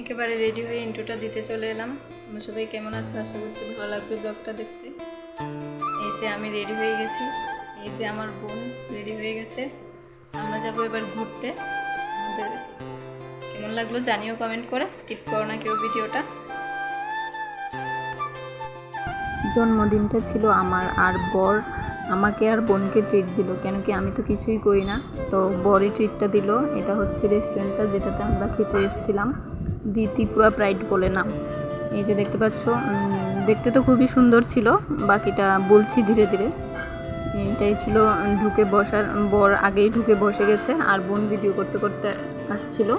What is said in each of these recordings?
একেবারে রেডি হয়ে ইন্ট্রোটা দিতে চলে এলাম। আমরা সবাই কেমন আছো? আশা করছি ভালো লাগবে ব্লগটা দেখতে। এই যে আমি রেডি হয়ে গেছি। এই যে আমার বোন রেডি হয়ে গেছে। আমরা যাব এবার ঘুরতে। আমাদের কেমন লাগল জানিও কমেন্ট করে। স্কিপ করো না কেউ ভিডিওটা। জন্মদিনটা ছিল আমার আর বর আমাকে আর বোনকে ট্রিট দিল। কেন কি আমি তো কিছুই করি না। তো বরই ট্রিটটা দিল। এটা হচ্ছে রেস্টুরেন্টটা যেটাতে আমরা খেতে এসেছিলাম। দি ত্রিপুরা প্রাইড বলে নাম। এই যে দেখতে পাচ্ছ দেখতে তো খুবই সুন্দর ছিল, বাকিটা বলছি ধীরে ধীরে। এটাই ছিল ঢুকে বসার, বর আগেই ঢুকে বসে গেছে, আর বোন ভিডিও করতে করতে আসছিল।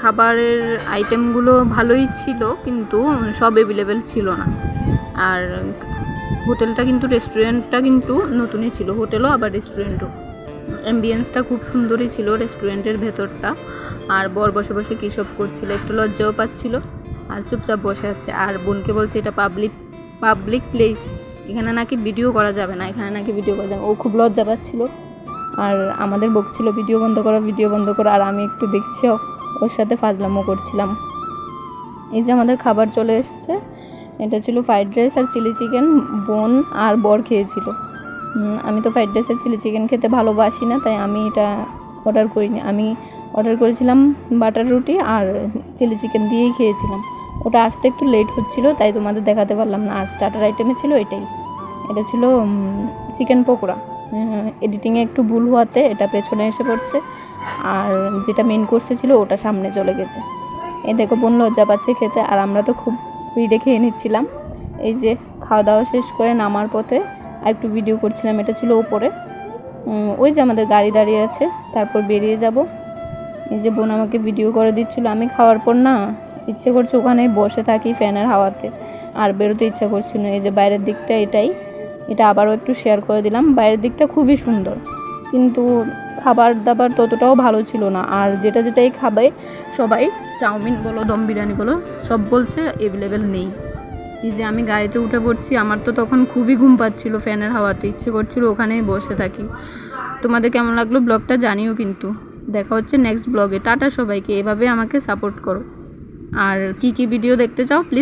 খাবারের আইটেমগুলো ভালোই ছিল, কিন্তু সব অ্যাভেলেবেল ছিল না। আর হোটেলটা কিন্তু রেস্টুরেন্টটা কিন্তু নতুনই ছিল, হোটেলও আবার রেস্টুরেন্টও অ্যাম্বিয়েন্সটা খুব সুন্দরই ছিল রেস্টুরেন্টের ভেতরটা। আর বর বসে বসে কী সব করছিল, একটু লজ্জাও পাচ্ছিল। আর চুপচাপ বসে আছে। আর বোনকে বলছে, এটা পাবলিক পাবলিক প্লেস এখানে নাকি ভিডিও করা যাবে না, এখানে নাকি ভিডিও করা যাবে ও খুব লজ্জা পাচ্ছিল। আর আমাদের বকছিল ভিডিও বন্ধ করো ভিডিও বন্ধ করো। আর আমি একটু দেখছি ওর সাথে ফাজলামো করছিলাম। এই যে আমাদের খাবার চলে এসছে। এটা ছিল ফ্রাইড রাইস আর চিলি চিকেন বোন আর বর খেয়েছিল। আমি তো ফ্রাইড রাইসের চিলি চিকেন খেতে ভালোবাসি না, তাই আমি এটা অর্ডার করিনি। আমি অর্ডার করেছিলাম বাটার রুটি আর চিলি চিকেন দিয়েই খেয়েছিলাম। ওটা আসতে একটু লেট হচ্ছিল, তাই তোমাদের দেখাতে পারলাম না। আর স্টার্টার আইটেমে ছিল এটাই। এটা ছিল চিকেন পকোড়া। এডিটিংয়ে একটু ভুল হওয়াতে এটা পেছনে এসে পড়ছে। আর যেটা মেন কোর্সে ছিল, ওটা সামনে চলে গেছে। এই দেখো বোন লজ্জা পাচ্ছে খেতে, আর আমরা তো খুব স্পিডে খেয়ে নিচ্ছিলাম। এই যে খাওয়া দাওয়া শেষ করে নামার পথে একটু ভিডিও করছিলাম, এটা ছিল ওপরে ওই যে আমাদের গাড়ি দাঁড়িয়ে আছে, তারপর বেরিয়ে যাব। এই যে বোন আমাকে ভিডিও করে দিচ্ছিল, আমি খাওয়ার পর না ইচ্ছে করছে ওখানে বসে থাকি ফ্যানের হাওয়াতে। আর বেরোতে ইচ্ছা করছিল এই যে বাইরের দিকটা এটাই, এটা আবারও একটু শেয়ার করে দিলাম। বাইরের দিকটা খুবই সুন্দর, কিন্তু খাবার দাবার ততটাও ভালো ছিল না। আর যেটা যেটাই খাবে সবাই, চাউমিন বলো, দম বিরিয়ানি বলো, সব বলছে অ্যাভেলেবেল নেই। এই যে আমি গাড়িতে উঠে পড়ছি, আমার তো তখন খুবই ঘুম পাচ্ছিলো ফ্যানের হাওয়াতে। ইচ্ছে করছিল ওখানেই বসে থাকি। তোমাদের কেমন লাগল ব্লগটা জানিও কিন্তু। দেখা হচ্ছে নেক্সট ব্লগে টাটা সবাইকে। এভাবে আমাকে সাপোর্ট করো। আর কি কি ভিডিও দেখতে চাও প্লিজ